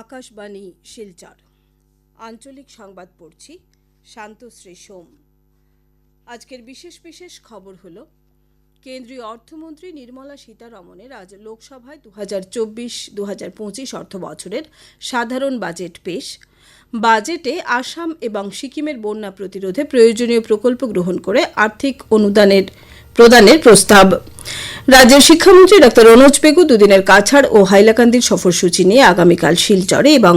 আকাশবাণী, শিলচর। আঞ্চলিক সংবাদ পড়ছি শান্তশ্রী সোম। আজকের বিশেষ বিশেষ খবর হল, কেন্দ্রীয় অর্থমন্ত্রী নির্মলা সীতারমণের আজ লোকসভায় দু হাজার চব্বিশ দু হাজার পঁচিশ অর্থ বছরের সাধারণ বাজেট পেশ। বাজেটে আসাম এবং সিকিমের বন্যা প্রতিরোধে প্রয়োজনীয় প্রকল্প গ্রহণ করে আর্থিক অনুদানের প্রদানের প্রস্তাব। রাজ্যের শিক্ষামন্ত্রী ডক্টর রনোজ পেগু দুদিনের কাছাড় ও হাইলাকান্দির সফরসূচি নিয়ে আগামীকাল শিলচরে এবং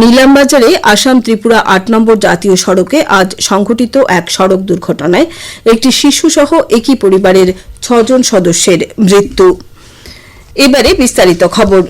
নীলামবাজারে আসাম ত্রিপুরা আট নম্বর জাতীয় সড়কে আজ সংঘটিত এক সড়ক দুর্ঘটনায় একটি শিশুসহ একই পরিবারের ছজন সদস্যের মৃত্যু। এবারে বিস্তারিত খবর।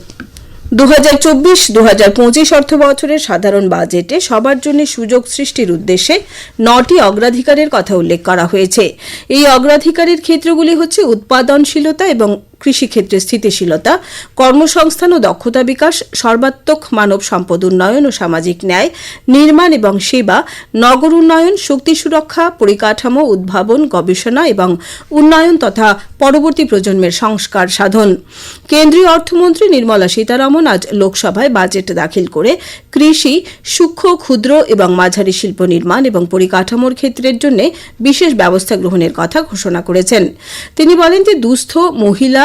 দু হাজার চব্বিশ দু হাজার পঁচিশ অর্থ বছরের সাধারণ বাজেটে সবার জন্য সুযোগ সৃষ্টির উদ্দেশ্যে নটি অগ্রাধিকারের কথা উল্লেখ করা হয়েছে। এই অগ্রাধিকারের ক্ষেত্রগুলি হচ্ছে উৎপাদনশীলতা এবং কৃষিক্ষেত্রে স্থিতিশীলতা, কর্মসংস্থান ও দক্ষতা বিকাশ, সর্বাত্মক মানব সম্পদ উন্নয়ন ও সামাজিক ন্যায়, নির্মাণ এবং সেবা, নগর উন্নয়ন, শক্তি সুরক্ষা, পরিকাঠামো উদ্ভাবন, গবেষণা এবং উন্নয়ন তথা পরবর্তী প্রজন্মের সংস্কার সাধন। কেন্দ্রীয় অর্থমন্ত্রী নির্মলা সীতারমণ আজ লোকসভায় বাজেট দাখিল করে কৃষি, সূক্ষ্ম, ক্ষুদ্র এবং মাঝারি শিল্প নির্মাণ এবং পরিকাঠামোর ক্ষেত্রের জন্য বিশেষ ব্যবস্থা গ্রহণের কথা ঘোষণা করেছেন। তিনি বলেন যে দুস্থ, মহিলা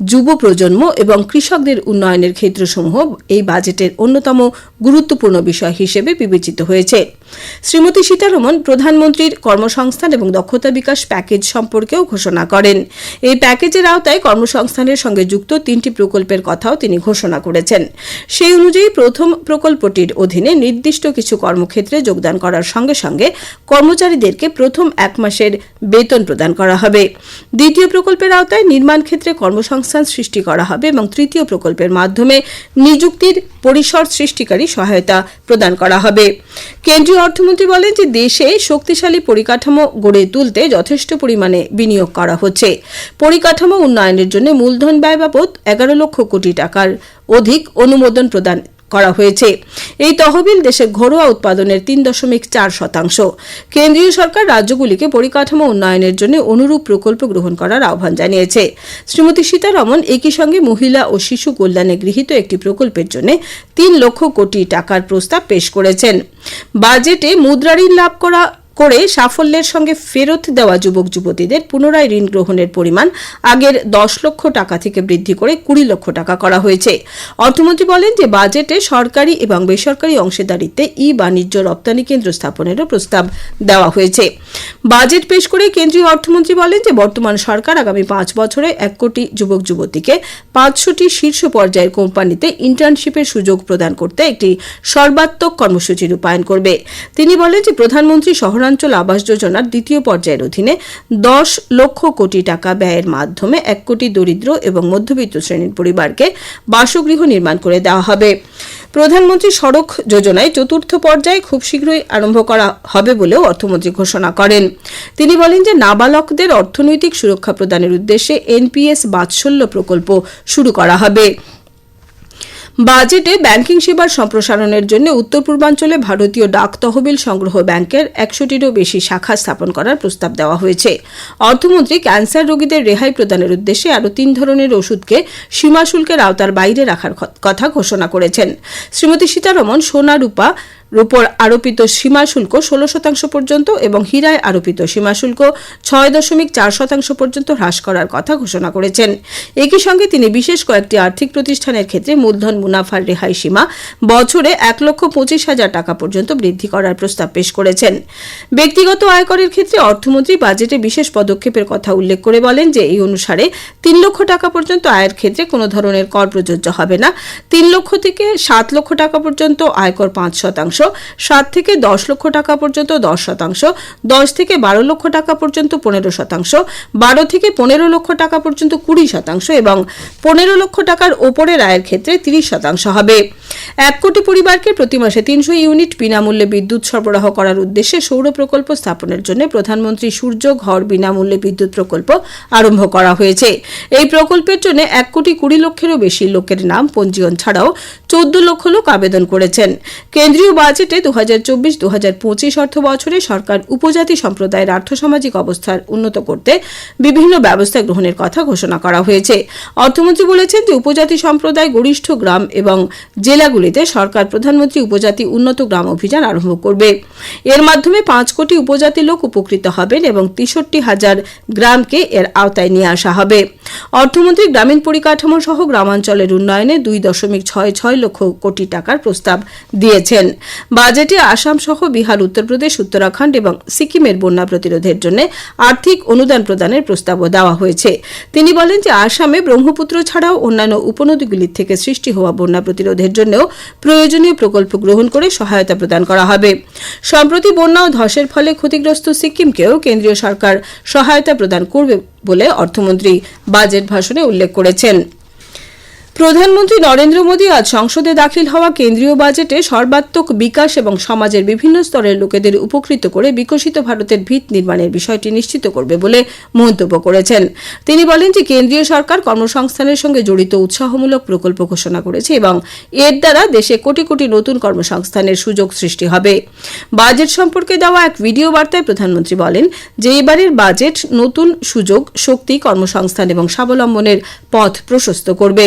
যুব প্রজন্ম এবং কৃষকদের উন্নয়নের ক্ষেত্রসমূহ এই বাজেটের অন্যতম গুরুত্বপূর্ণ বিষয় হিসেবে বিবেচিত হয়েছে। শ্রীমতী সীতারমন প্রধানমন্ত্রীর কর্মসংস্থান এবং দক্ষতা বিকাশ প্যাকেজ সম্পর্কেও ঘোষণা করেন। এই প্যাকেজের আওতায় কর্মসংস্থানের সঙ্গে যুক্ত তিনটি প্রকল্পের কথাও তিনি ঘোষণা করেছেন। সেই অনুযায়ী প্রথম প্রকল্পটির অধীনে নির্দিষ্ট কিছু কর্মক্ষেত্রে যোগদান করার সঙ্গে সঙ্গে কর্মচারীদেরকে প্রথম এক মাসের বেতন প্রদান করা হবে। দ্বিতীয় প্রকল্পের আওতায় নির্মাণ ক্ষেত্রে কর্মসংস্থান সৃষ্টি করা হবে এবং তৃতীয় প্রকল্পের মাধ্যমে নিযুক্তির পরিসর সৃষ্টিকারী সহায়তা প্রদান করা হবে। কেন্দ্রীয় অর্থমন্ত্রী বলেন যে দেশে শক্তিশালী পরিকাঠামো গড়ে তুলতে যথেষ্ট পরিমাণে বিনিয়োগ করা হচ্ছে। পরিকাঠামো উন্নয়নের জন্য মূলধন ব্যয় বাবদ এগারো লক্ষ কোটি টাকার অধিক অনুমোদন প্রদান করা হয়েছে। এই তহবিল দেশে ঘরোয়া উৎপাদনের তিন দশমিক চার শতাংশ। কেন্দ্রীয় সরকার রাজ্যগুলিকে পরিকাঠামো উন্নয়নের জন্য অনুরূপ প্রকল্প গ্রহণ করার আহ্বান জানিয়েছে। শ্রীমতী সীতারমন একই সঙ্গে মহিলা ও শিশু কল্যাণে গৃহীত একটি প্রকল্পের জন্য তিন লক্ষ কোটি টাকার প্রস্তাব পেশ করেছেন। বাজেটে মুদ্রা ঋণ লাভ করা করে সাফল্যের সঙ্গে ফেরত দেওয়া যুবক যুবতীদের পুনরায় ঋণ গ্রহণের পরিমাণ আগের দশ লক্ষ টাকা থেকে বৃদ্ধি করে কুড়ি লক্ষ টাকা করা হয়েছে। অর্থমন্ত্রী বলেন যে বাজেটে সরকারি এবং বেসরকারি অংশীদারিত্বে ই বাণিজ্য রপ্তানি কেন্দ্র স্থাপনেরও প্রস্তাব দেওয়া হয়েছে। বাজেট পেশ করে কেন্দ্রীয় অর্থমন্ত্রী বলেন যে বর্তমান সরকার আগামী পাঁচ বছরে এক কোটি যুবক যুবতীকে পাঁচশোটি শীর্ষ পর্যায়ের কোম্পানিতে ইন্টার্নশিপের সুযোগ প্রদান করতে একটি সর্বাত্মক কর্মসূচি রূপায়ণ করবে। তিনি বলেন যে প্রধানমন্ত্রী শহরাঞ্চল আবাস যোজনার দ্বিতীয় পর্যায়ের অধীনে দশ লক্ষ কোটি টাকা ব্যয়ের মাধ্যমে এক কোটি দরিদ্র এবং মধ্যবিত্ত শ্রেণির পরিবারকে বাসগৃহ নির্মাণ করে দেওয়া হবে। প্রধানমন্ত্রী সড়ক যোজনায় চতুর্থ পর্যায়ে খুব শীঘ্রই আরম্ভ করা হবে বলেও অর্থমন্ত্রী ঘোষণা করেন। তিনি বলেন যে নাবালকদের অর্থনৈতিক সুরক্ষা প্রদানের উদ্দেশ্যে এনপিএস বাৎসল্য প্রকল্প শুরু করা হবে। বাজেটে ব্যাংকিং সেবার সম্প্রসারণের জন্য উত্তর পূর্বাঞ্চলে ভারতীয় ডাক তহবিল সংগ্রহ ব্যাংকের একশোটিরও বেশি শাখা স্থাপন করার প্রস্তাব দেওয়া হয়েছে। অর্থমন্ত্রী ক্যান্সার রোগীদের রেহাই প্রদানের উদ্দেশ্যে আরও তিন ধরনের ওষুধকে সীমা শুল্কের আওতার বাইরে রাখার কথা ঘোষণা করেছেন। শ্রীমতী সীতারমন, সোনা রূপা রূপর আরোপিত সীমা শুল্ক ষোলো শতাংশ পর্যন্ত এবং হীরায় আরোপিত সীমা শুল্ক ছয় দশমিক চার শতাংশ পর্যন্ত হ্রাস করার কথা ঘোষণা করেছেন। একই সঙ্গে তিনি বিশেষ কয়েকটি আর্থিক প্রতিষ্ঠানের ক্ষেত্রে মূলধন মুনাফার রেহাই সীমা বছরে এক লক্ষ পঁচিশ হাজার টাকা পর্যন্ত বৃদ্ধি করার প্রস্তাব পেশ করেছেন। ব্যক্তিগত আয়করের ক্ষেত্রে অর্থমন্ত্রী বাজেটে বিশেষ পদক্ষেপের কথা উল্লেখ করে বলেন যে, এই অনুসারে তিন লক্ষ টাকা পর্যন্ত আয়ের ক্ষেত্রে কোনো ধরনের কর প্রযোজ্য হবে না। তিন লক্ষ থেকে সাত লক্ষ টাকা পর্যন্ত আয়কর পাঁচ শতাংশ। সাত থেকে দশ লক্ষ টাকা পর্যন্ত দশ শতাংশ, দশ থেকে বারো লক্ষ টাকা পর্যন্ত পনেরো শতাংশ, বারো থেকে পনেরো লক্ষ টাকা পর্যন্ত কুড়ি শতাংশ এবং পনেরো লক্ষ টাকার ওপরের আয়ের ক্ষেত্রে তিরিশ শতাংশ হবে। এক কোটি পরিবারকে প্রতি মাসে তিনশো ইউনিট বিনামূল্যে বিদ্যুৎ সরবরাহ করার উদ্দেশ্যে সৌর প্রকল্প স্থাপনের জন্য প্রধানমন্ত্রী সূর্য ঘর বিনামূল্যে বিদ্যুৎ প্রকল্প আরম্ভ করা হয়েছে। এই প্রকল্পের জন্য এক কোটি কুড়ি লক্ষেরও বেশি লোকের নাম পঞ্জীয়ন ছাড়াও চোদ্দ লক্ষ লোক আবেদন করেছেন। কেন্দ্রীয় বাজেটে দু হাজার চব্বিশ দু হাজার পঁচিশ অর্থ বছরে সরকার উপজাতি সম্প্রদায়ের আর্থসামাজিক অবস্থার উন্নত করতে বিভিন্ন ব্যবস্থা গ্রহণের কথা ঘোষণা করা হয়েছে। অর্থমন্ত্রী বলেছেন যে, উপজাতি সম্প্রদায়, গরিষ্ঠ গ্রাম এবং জেলাগুলিতে সরকার প্রধানমন্ত্রী উপজাতি উন্নত গ্রাম অভিযান আরম্ভ করবে। এর মাধ্যমে পাঁচ কোটি উপজাতি লোক উপকৃত হবেন এবং তেষট্টি হাজার গ্রামকে এর আওতায় নিয়ে আসা হবে। অর্থমন্ত্রী গ্রামীণ পরিকাঠামো সহ গ্রামাঞ্চলের উন্নয়নে দুই দশমিক ছয় ছয় লক্ষ কোটি টাকার প্রস্তাব দিয়েছেন। বাজেটে আসাম সহ বিহার, উত্তরপ্রদেশ, উত্তরাখণ্ড এবং সিকিমের বন্যা প্রতিরোধের জন্য আর্থিক অনুদান প্রদানের প্রস্তাবও দেওয়া হয়েছে। তিনি বলেন যে আসামে ব্রহ্মপুত্র ছাড়াও অন্যান্য উপনদীগুলির থেকে সৃষ্টি হওয়া বন্যা প্রতিরোধের জন্যও প্রয়োজনীয় প্রকল্প গ্রহণ করে সহায়তা প্রদান করা হবে। সম্প্রতি বন্যা ও ধসের ফলে ক্ষতিগ্রস্ত সিকিমকেও কেন্দ্রীয় সরকার সহায়তা প্রদান করবে বলে অর্থমন্ত্রী বাজেট ভাষণে উল্লেখ করেছেন। প্রধানমন্ত্রী নরেন্দ্র মোদী আজ সংসদে দাখিল হওয়া কেন্দ্রীয় বাজেটে সর্বাত্মক বিকাশ এবং সমাজের বিভিন্ন স্তরের লোকেদের উপকৃত করে বিকশিত ভারতের ভিত নির্মাণের বিষয়টি নিশ্চিত করবে বলে মন্তব্য করেছেন। তিনি বলেন যে কেন্দ্রীয় সরকার কর্মসংস্থানের সঙ্গে জড়িত উৎসাহমূলক প্রকল্প ঘোষণা করেছে এবং এর দ্বারা দেশে কোটি কোটি নতুন কর্মসংস্থানের সুযোগ সৃষ্টি হবে। বাজেট সম্পর্কে দেওয়া এক ভিডিও বার্তায় প্রধানমন্ত্রী বলেন যে এবারের বাজেট নতুন সুযোগ, শক্তি, কর্মসংস্থান এবং স্বাবলম্বনের পথ প্রশস্ত করবে।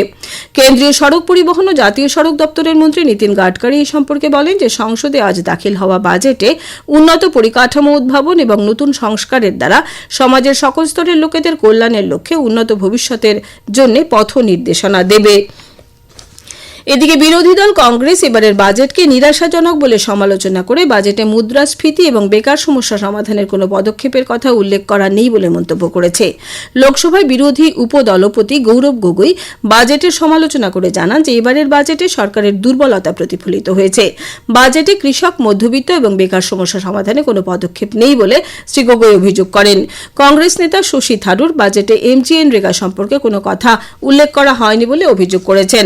কেন্দ্রীয় সড়ক পরিবহন ও জাতীয় সড়ক দপ্তরের মন্ত্রী নীতিন গাডকারি এই সম্পর্কে বলেন যে সংসদে আজ দাখিল হওয়া বাজেটে উন্নত পরিকাঠামো উদ্ভাবন এবং নতুন সংস্কারের দ্বারা সমাজের সকল স্তরের লোকেদের কল্যাণের লক্ষ্যে উন্নত ভবিষ্যতের জন্য পথ নির্দেশনা দেবে। এদিকে বিরোধী দল কংগ্রেস এবারের বাজেটকে নিরাশাজনক বলে সমালোচনা করে বাজেটে মুদ্রাস্ফীতি এবং বেকার সমস্যা সমাধানের কোনো পদক্ষেপের কথা উল্লেখ করা নেই বলে মন্তব্য করেছে। লোকসভায় বিরোধী উপদলপতি গৌরব গগৈ বাজেটের সমালোচনা করে জানান যে এবারের বাজেটে সরকারের দুর্বলতা প্রতিফলিত হয়েছে। বাজেটে কৃষক, মধ্যবিত্ত এবং বেকার সমস্যা সমাধানে কোনো পদক্ষেপ নেই বলে শ্রী গগৈ অভিযোগ করেন। কংগ্রেস নেতা শশী থারুর বাজেটে এমজিএন রেগা সম্পর্কে কোনো কথা উল্লেখ করা হয়নি বলে অভিযোগ করেছেন।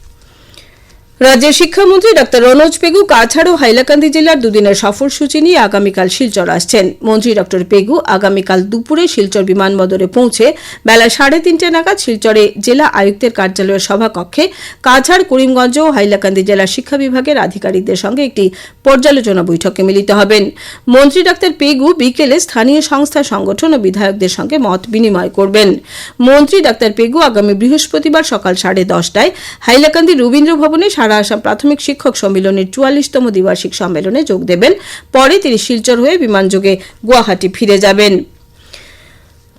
রাজ্যের শিক্ষামন্ত্রী ডক্টর রনোজ পেগু কাছাড় ও হাইলাকান্দি জেলার দুদিনের সফরসূচি নিয়ে আগামীকাল শিলচর আসছেন। মন্ত্রী ডক্টর পেগু আগামীকাল দুপুরে শিলচর বিমানবন্দরে পৌঁছে বেলা সাড়ে তিনটে নাগাদ শিলচরে জেলা আয়ুক্তের কার্যালয়ের সভাকক্ষে কাছাড়, করিমগঞ্জ ও হাইলাকান্দি জেলার শিক্ষা বিভাগের আধিকারিকদের সঙ্গে একটি পর্যালোচনা বৈঠকে মিলিত হবেন। মন্ত্রী ডক্টর পেগু বিকেলে স্থানীয় সংস্থা, সংগঠন ও বিধায়কদের সঙ্গে মত বিনিময় করবেন। মন্ত্রী ডক্টর পেগু আগামী বৃহস্পতিবার সকাল সাড়ে দশটায় হাইলাকান্দি রবীন্দ্র ভবনে সারা আসাম প্রাথমিক শিক্ষক সম্মেলনের চুয়াল্লিশতম দ্বিবার্ষিক সম্মেলনে যোগ দেবেন। পরে তিনি শিলচর হয়ে বিমানযোগে গুয়াহাটি ফিরে যাবেন।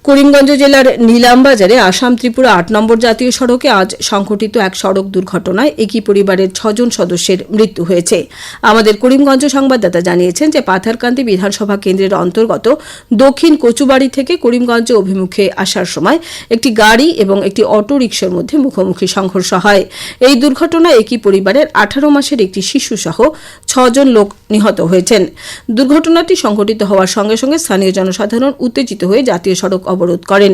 করিমগঞ্জ জেলার নীলামবাজারে আসাম ত্রিপুরা আট নম্বর জাতীয় সড়কে আজ সংঘটিত এক সড়ক দুর্ঘটনায় একই পরিবারের ছজন সদস্যের মৃত্যু হয়েছে। আমাদের করিমগঞ্জ সংবাদদাতা জানিয়েছেন যে পাথারকান্দি বিধানসভা কেন্দ্রের অন্তর্গত দক্ষিণ কচুবাড়ি থেকে করিমগঞ্জ অভিমুখে আসার সময় একটি গাড়ি এবং একটি অটো রিকশার মধ্যে মুখোমুখি সংঘর্ষ হয়। এই দুর্ঘটনায় একই পরিবারের আঠারো মাসের একটি শিশু সহ ছজন লোক নিহত হয়েছেন। দুর্ঘটনাটি সংঘটিত হওয়ার সঙ্গে সঙ্গে স্থানীয় জনসাধারণ উত্তেজিত হয়ে জাতীয় সড়ক অবরোধ করেন।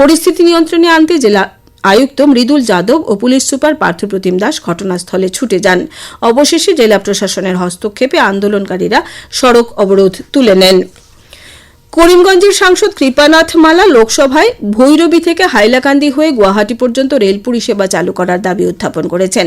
পরিস্থিতি নিয়ন্ত্রণে আনতে জেলা আয়ুক্ত মৃদুল যাদব ও পুলিশ সুপার পার্থপ্রতিম দাস ঘটনাস্থলে ছুটে যান। অবশেষে জেলা প্রশাসনের হস্তক্ষেপে আন্দোলনকারীরা সড়ক অবরোধ তুলে নেন। করিমগঞ্জের সাংসদ কৃপানাথ মালা লোকসভায় ভৈরবী থেকে হাইলাকান্দি হয়ে গুয়াহাটি পর্যন্ত রেল পরিষেবা চালু করার দাবি উত্থাপন করেছেন।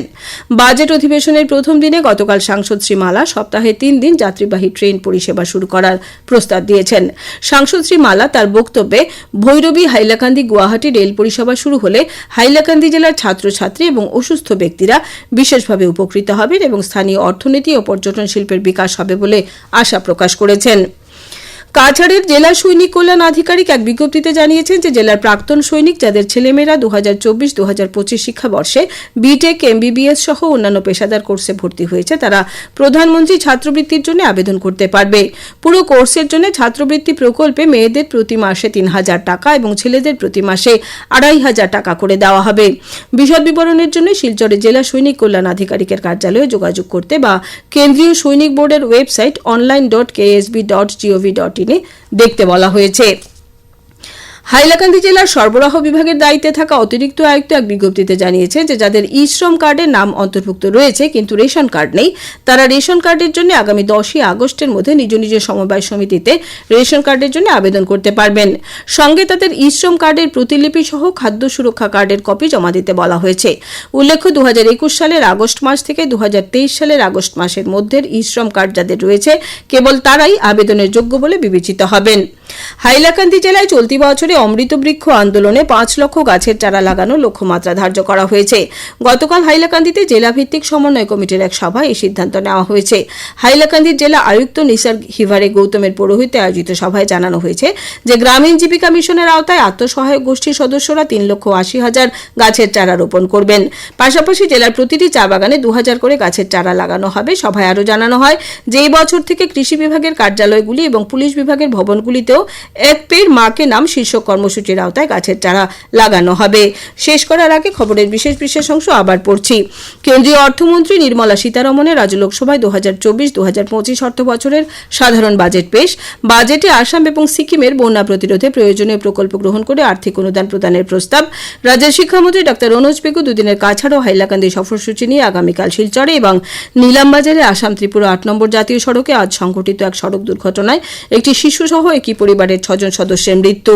বাজেট অধিবেশনের প্রথম দিনে গতকাল সাংসদ শ্রী মালা সপ্তাহে তিন দিন যাত্রীবাহী ট্রেন পরিষেবা শুরু করার প্রস্তাব দিয়েছেন। সাংসদ শ্রী মালা তার বক্তব্যে, ভৈরবী, হাইলাকান্দি, গুয়াহাটি রেল পরিষেবা শুরু হলে হাইলাকান্দি জেলার ছাত্রছাত্রী এবং অসুস্থ ব্যক্তিরা বিশেষভাবে উপকৃত হবেন এবং স্থানীয় অর্থনীতি ও পর্যটন শিল্পের বিকাশ হবে বলে আশা প্রকাশ করেছেন। কাছাড়ের জেলা সৈনিক কল্যাণ আধিকারিক এক বিজ্ঞপ্তিতে জানিয়েছেন যে জেলার প্রাক্তন সৈনিক, যাদের ছেলেমেয়েরা দু হাজার চব্বিশ দু হাজার পঁচিশ শিক্ষাবর্ষে বিটেক এমবিবিএস সহ অন্যান্য পেশাদার কোর্সে ভর্তি হয়েছে, তারা প্রধানমন্ত্রী ছাত্রবৃত্তির জন্য আবেদন করতে পারবে। পুরো কোর্সের জন্য ছাত্রবৃত্তি প্রকল্পে মেয়েদের প্রতি মাসে তিন হাজার টাকা এবং ছেলেদের প্রতি মাসে আড়াই হাজার টাকা করে দেওয়া হবে। বিশদ বিবরণের জন্য শিলচরে জেলা সৈনিক কল্যাণ আধিকারিকের কার্যালয়ে যোগাযোগ করতে বা কেন্দ্রীয় সৈনিক বোর্ডের website online dot KSB dot GOV dot দেখতে বলা হয়েছে। হাইলাকান্দি জেলার সরবরাহ বিভাগের দায়িত্বে থাকা অতিরিক্ত আয়ুক্ত এক বিজ্ঞপ্তিতে জানিয়েছে যে যাদের ই শ্রম কার্ডের নাম অন্তর্ভুক্ত রয়েছে কিন্তু রেশন কার্ড নেই, তারা রেশন কার্ডের জন্য আগামী দশই আগস্টের মধ্যে নিজ নিজ সমবায় সমিতিতে রেশন কার্ডের জন্য আবেদন করতে পারবেন। সঙ্গে তাদের ই শ্রম কার্ডের প্রতিলিপি সহ খাদ্য সুরক্ষা কার্ডের কপি জমা দিতে বলা হয়েছে। উল্লেখ্য দু হাজার একুশ সালের আগস্ট মাস থেকে দু হাজার তেইশ সালের আগস্ট মাসের মধ্যে ই শ্রম কার্ড যাদের রয়েছে, কেবল তারাই আবেদনের যোগ্য বলে বিবেচিত হবেন। হাইলাকান্দি জেলায় চলতি বছরে অমৃত বৃক্ষ আন্দোলনে পাঁচ লক্ষ গাছের চারা লাগানোর লক্ষ্যমাত্রা ধার্য করা হয়েছে। গতকাল হাইলাকান্দিতে জেলাভিত্তিক সমন্বয় কমিটির এক সভায় এই সিদ্ধান্ত নেওয়া হয়েছে। হাইলাকান্দির জেলা আয়ুক্ত নিসার হিভারে গৌতমের পৌরোহিত্যে আয়োজিত সভায় জানানো হয়েছে যে, গ্রামীণ জীবিকা মিশনের আওতায় আত্মসহায়ক গোষ্ঠীর সদস্যরা তিন লক্ষ আশি হাজার গাছের চারা রোপণ করবেন। পাশাপাশি জেলার প্রতিটি চা বাগানে দু হাজার করে গাছের চারা লাগানো হবে, সভায় আরও জানানো হয়। যে এই বছর থেকে কৃষি বিভাগের কার্যালয়গুলি এবং পুলিশ বিভাগের ভবনগুলিতেও এক পের মাকে নাম শীর্ষক কর্মসূচির আওতায় গাছের চারা লাগানো হবে। শেষ করার আগে খবরের বিশেষ বিশেষ অংশ আবার পড়ছি। কেন্দ্রীয় অর্থমন্ত্রী নির্মলা সীতারমনের রাজ্য লোকসভায় দু হাজার চব্বিশ দু হাজার পঁচিশ অর্থ বছরের সাধারণ বাজেট পেশ। বাজেটে আসাম এবং সিকিমের বন্যা প্রতিরোধে প্রয়োজনীয় প্রকল্প গ্রহণ করে আর্থিক অনুদান প্রদানের প্রস্তাব। রাজ্যের শিক্ষামন্ত্রী ডক্টর রনোজ পেগু দুদিনের কাছাড় ও হাইলাকান্দি সফরসূচি নিয়ে আগামীকাল শিলচরে এবং নীলামবাজারে আসাম ত্রিপুরা আট নম্বর জাতীয় সড়কে আজ সংঘটিত এক সড়ক দুর্ঘটনায় একটি শিশুসহ একই পরিবারের ছজন সদস্যের মৃত্যু।